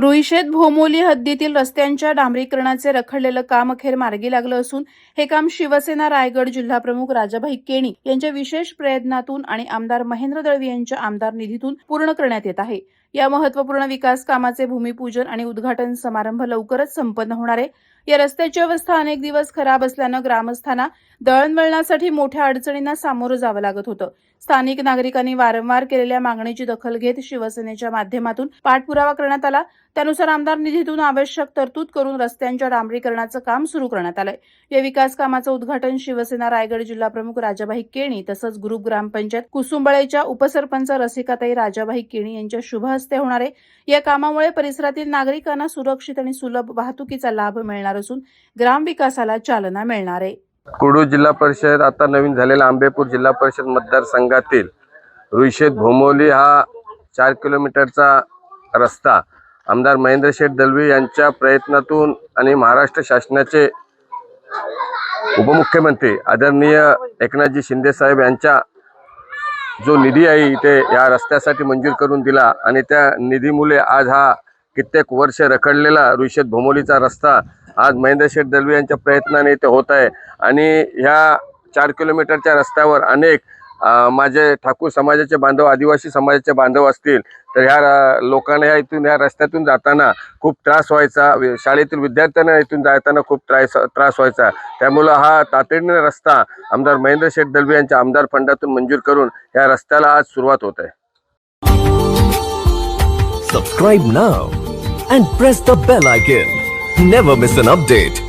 रुईशेत भोमोली हद्दीतील रस्त्यांच्या डांबरीकरणाचे रखडलेलं काम अखेर मार्गी लागलं असून हे काम शिवसेना रायगड जिल्हाप्रमुख राजाभाई केणी यांच्या विशेष प्रयत्नातून आणि आमदार महेंद्र दळवी यांच्या आमदार निधीतून पूर्ण करण्यात येत आहे. या महत्त्वपूर्ण विकास कामाचे भूमिपूजन आणि उद्घाटन समारंभ लवकरच संपन्न होणार आहे. या रस्त्याची अवस्था अनेक दिवस खराब असल्यानं ग्रामस्थांना दळणवळणासाठी मोठ्या अडचणींना सामोरं जावं लागत होतं. स्थानिक नागरिकांनी वारंवार केलेल्या मागणीची दखल घेत शिवसेनेच्या माध्यमातून पाठपुरावा करण्यात आला. त्यानुसार आमदार निधीतून आवश्यक तरतूद करून रस्त्यांच्या डांबरीकरणाचं काम सुरू करण्यात आलंय. या विकास कामाचं उद्घाटन शिवसेना रायगड जिल्हा प्रमुख राजाभाई केणी तसंच ग्रुप ग्रामपंचायत कुसुंबळेच्या उपसरपंच रसिकाताई राजाभाई केणी यांच्या शुभ हस्ते होणार आहे. या कामामुळे परिसरातील नागरिकांना सुरक्षित आणि सुलभ वाहतुकीचा लाभ मिळणार असून ग्रामविकासाला चालना मिळणार आहे. कुडू जिल्हा परिषद आता नवीन झालेला आंबेपूर जिल्हा परिषद मतदारसंघातील रुईशेत भोमोली हा चार किलोमीटरचा रस्ता आमदार महेंद्र शेठ दलवी यांच्या प्रयत्नातून आणि महाराष्ट्र शासनाचे उपमुख्यमंत्री आदरणीय एकनाथजी शिंदेसाहेब यांच्या जो निधी आहे इथे या रस्त्यासाठी मंजूर करून दिला आणि त्या निधीमुळे आज हा कित्येक वर्ष रखडलेला रुईशेत भोमोलीचा रस्ता आज महेंद्र शेठ दलवी यांच्या प्रयत्नाने इथे होत आहे. आणि ह्या चार किलोमीटरच्या रस्त्यावर अनेक माझे ठाकूर समाजाचे बांधव आदिवासी समाजाचे बांधव असतील तर ह्या लोकांना या इथून ह्या रस्त्यातून जाताना खूप त्रास व्हायचा. शाळेतील विद्यार्थ्यांना इथून जाताना खूप त्रास त्रास व्हायचा. त्यामुळं हा तातडीने रस्ता आमदार महेंद्र शेठ दलवी यांच्या आमदार फंडातून मंजूर करून या रस्त्याला आज सुरुवात होत आहे. Subscribe now and press the bell icon never miss an update